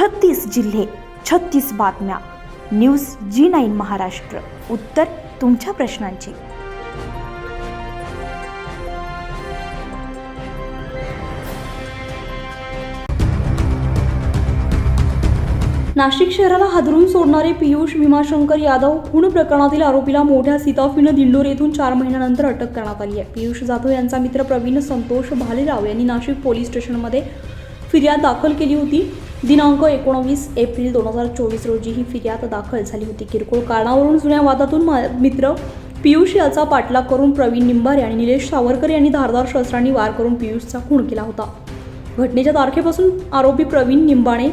छत्तीस जिल्हे छत्तीस बातम्या. News G nine Maharashtra. उत्तर तुमच्या प्रश्नांची. नाशिक शहराला हादरून सोडणारे पियुष भीमाशंकर यादव खून प्रकरणातील आरोपीला मोठ्या सीताफीनं दिंडोर येथून चार महिन्यानंतर अटक करण्यात आली आहे. पियुष जाधव यांचा मित्र प्रवीण संतोष भालेराव यांनी नाशिक पोलीस स्टेशनमध्ये फिर्याद दाखल केली होती. दिनांक एकोणवीस एप्रिल दोन हजार चोवीस रोजी ही फिर्याद दाखल झाली होती. किरकोळ कारणावरून जुन्या वादातून मा- मित्र पियुष याचा पाठलाग करून प्रवीण निंबारे आणि निलेश सावरकर यांनी धारदार शस्त्रांनी वार करून पियुषचा खून केला होता. घटनेच्या तारखेपासून आरोपी प्रवीण निंबाणे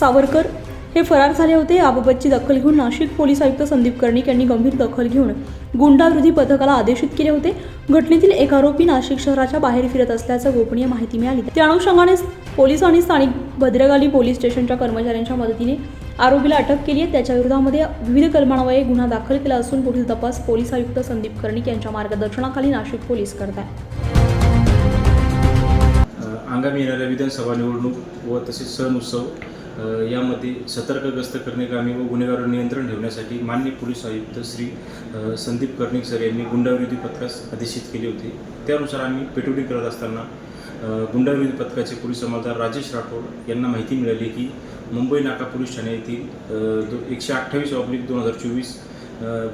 सावरकर हे फरार झाले होते. याबाबतची दखल घेऊन नाशिक पोलीस आयुक्त संदीप कर्णिक यांनी गंभीर दखल घेऊन गुंडाविरोधी पथकाला आदेशित केले होते. घटनेतील एक आरोपी नाशिक शहराच्या बाहेर फिरत असल्याचं गोपनीय माहिती मिळाली. त्या अनुषंगाने पोलीस आणि स्थानिक भद्रकाली पोलीस स्टेशनच्या कर्मचाऱ्यांच्या मदतीने आरोपीला अटक केली आहे. त्याच्या विरोधामध्ये विविध कलमान्वये गुन्हा दाखल केला असून पुढील तपास पोलीस आयुक्त संदीप कर्णिक यांच्या मार्गदर्शनाखाली नाशिक पोलीस करत आहेत आगामी येणाऱ्या विधानसभा निवडणूक व तसेच सण उत्सव यामध्ये सतर्क गस्त करणे व गुन्हेगार नियंत्रण ठेवण्यासाठी मान्य पोलीस आयुक्त श्री संदीप कर्णिक सर यांनी गुंडाविरोधी पथकास आदेशित केले होते. त्यानुसार आम्ही पेट्रोलिंग करत असताना गुंडाविरोधी पथकाचे पोलीस अंमलदार राजेश राठोड यांना माहिती मिळाली की मुंबई नाका पोलीस ठाणे येथील दो एकशे अठ्ठावीस ऑब्लिक दोन हजार चोवीस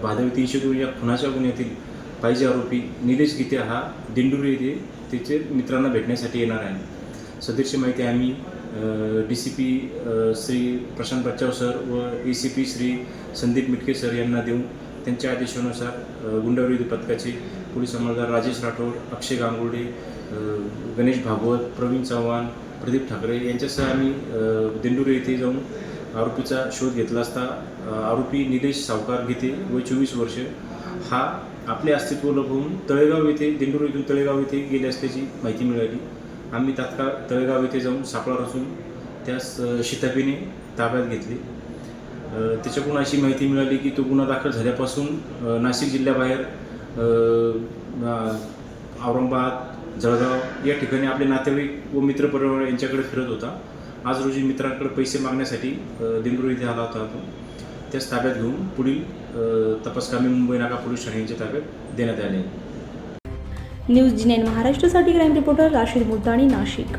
भादवी तीनशे दोन या खुनाच्या गुन्ह्यातील पाहिजे आरोपी निलेश गीते हा दिंडुरी येथे त्याचे मित्रांना भेटण्यासाठी येणार आहे. सदरची माहिती आम्ही. D C P Shri Prashant Bachchav sir व A C P Shri Sandeep Mitke sir यांना देऊन त्यांच्या आदेशानुसार गुंडविरोधी पथकाचे पोलीस अंमलदार राजेश राठोड अक्षय गांगुर्डे गणेश भागवत प्रवीण चव्हाण प्रदीप ठाकरे यांच्यासह आम्ही दिंडुरे येथे जाऊन आरोपीचा शोध घेतला असता आरोपी निलेश सावकार घेते व चोवीस वर्ष. हा आपले अस्तित्व लपवून तळेगाव येथे दिंडोरी येथून तळेगाव येथे गेले असल्याची माहिती मिळाली. आम्ही तात्काळ तळेगाव येथे जाऊन सापळा रचून त्यास शिताबीने ताब्यात घेतली. त्याच्याकडून अशी माहिती मिळाली की तो गुन्हा दाखल झाल्यापासून नाशिक जिल्ह्याबाहेर औरंगाबाद जळगाव या ठिकाणी आपले नातेवाईक व मित्रपरिवार यांच्याकडे फिरत होता. आज रोजी मित्रांकडे पैसे मागण्यासाठी अ, इथे आला होता तो त्याच ताब्यात घेऊन पुढील तपासकामी मुंबई नाका पोलीस ठाण्याच्या ताब्यात देण्यात आले. न्यूज जी नाईन महाराष्ट्रासाठी क्राईम रिपोर्टर राशीद मुद्दाणी नाशिक.